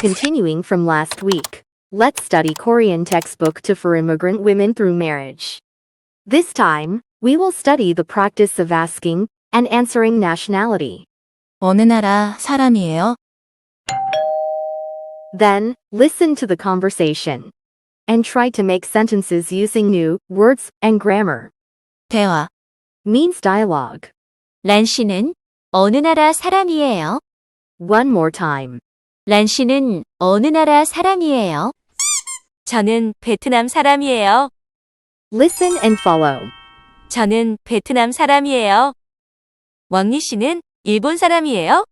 Continuing from last week, let's study Korean textbook to for immigrant women through marriage. This time, we will study the practice of asking and answering nationality. 어느 나라 사람이에요? Then, listen to the conversation and try to make sentences using new words and grammar. 대화. Means dialogue. 란 씨는 어느 나라 사람이에요? One more time. 란 씨는 어느 나라 사람이에요? 저는 베트남 사람이에요. Listen and follow. 저는 베트남 사람이에요. 왕리 씨는 일본 사람이에요?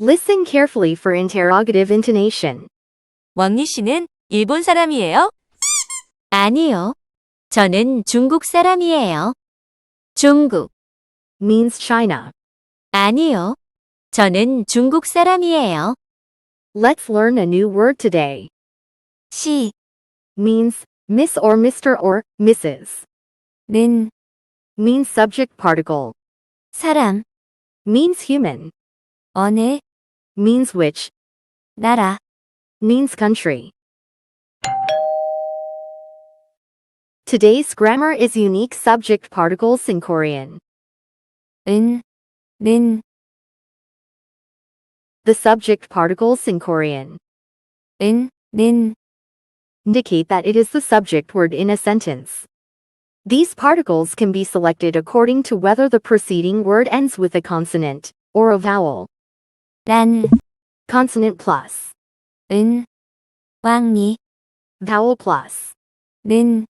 Listen carefully for interrogative intonation. 왕리 씨는 일본 사람이에요? 아니요. 저는 중국 사람이에요. 중국. Means China. 아니요. 저는 중국 사람이에요. Let's learn a new word today. 시, Means Miss or Mr. or Mrs. 는, Means subject particle. 사람, Means human. 어느, Means which. 나라. Means country. Today's grammar is unique subject particles in Korean. 은, 는, The subject particles in Korean 은, 는, indicate that it is the subject word in a sentence. These particles can be selected according to whether the preceding word ends with a consonant or a vowel. 란, Consonant plus, 은, 왕리, vowel plus. 는,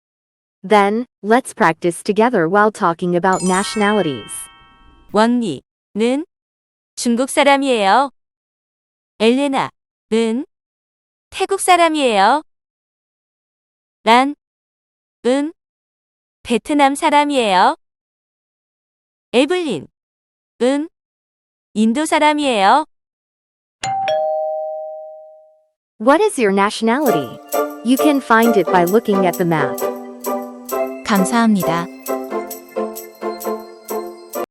Then, let's practice together while talking about nationalities. 왕리는 중국 사람이에요. 엘레나는 태국 사람이에요. 란, 은 베트남 사람이에요. 에블린, 은 인도 사람이에요. What is your nationality? You can find it by looking at the map. 감사합니다.